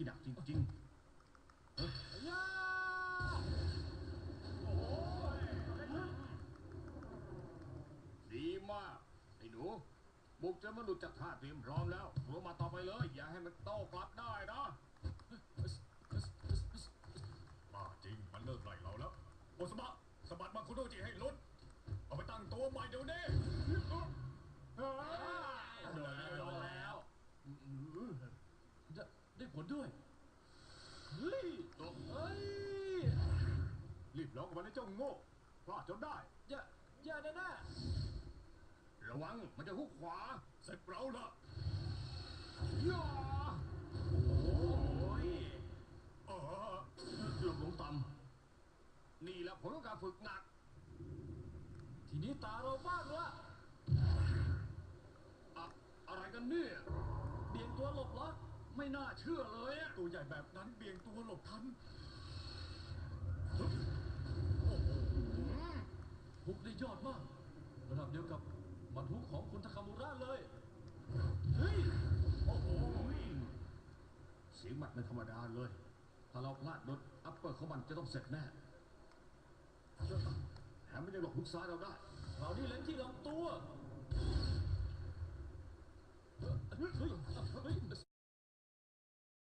ที่หนักจริงๆดีมาก ไอ้หนู บุกจะมันหลุดจากท่าเตรียมพร้อมแล้วรัวมาต่อไปเลย อย่าให้มันโต้กลับได้นะบ้าจริง มันเลิกไล่เราแล้ว โอสมะสะบัดมาคุโดจิให้หลุด เอาไปตั้งตัวใหม่เดี๋ยวนี้ โดนแล้วโดนแล้ว ได้ได้ผลด้วย เฮ้ยตกเฮ้ยรีบล็อกมันให้เจ้าโง่พลาดจนได้ อย่าอย่าแน่น่าระวังมันจะหุกขวาเสร็จเราละย่าโอ้ยเออหลบลงต่ำนี่แหละผลของการฝึกหนัก ทีนี้ตาเราบ้างละอะอะไรกันเนี่ย เบี่ยงตัวหลบเหรอ ไม่น่าเชื่อเลยอะตัวใหญ่แบบนั้นเบี่ยงตัวหลบทันฮุกได้ยอดมาก ระดับเดียวกับมัดฮุกของคุณทาคามุระเลย เฮ้ย โอ้โห เสียงหมัดไม่ธรรมดาเลย ถ้าเราพลาดโดนอัปเปอร์ของมันจะต้องเสร็จแน่แถมไมันยังหลบหุกซ้ายเราได้เรานี่เล่นที่ลำตัว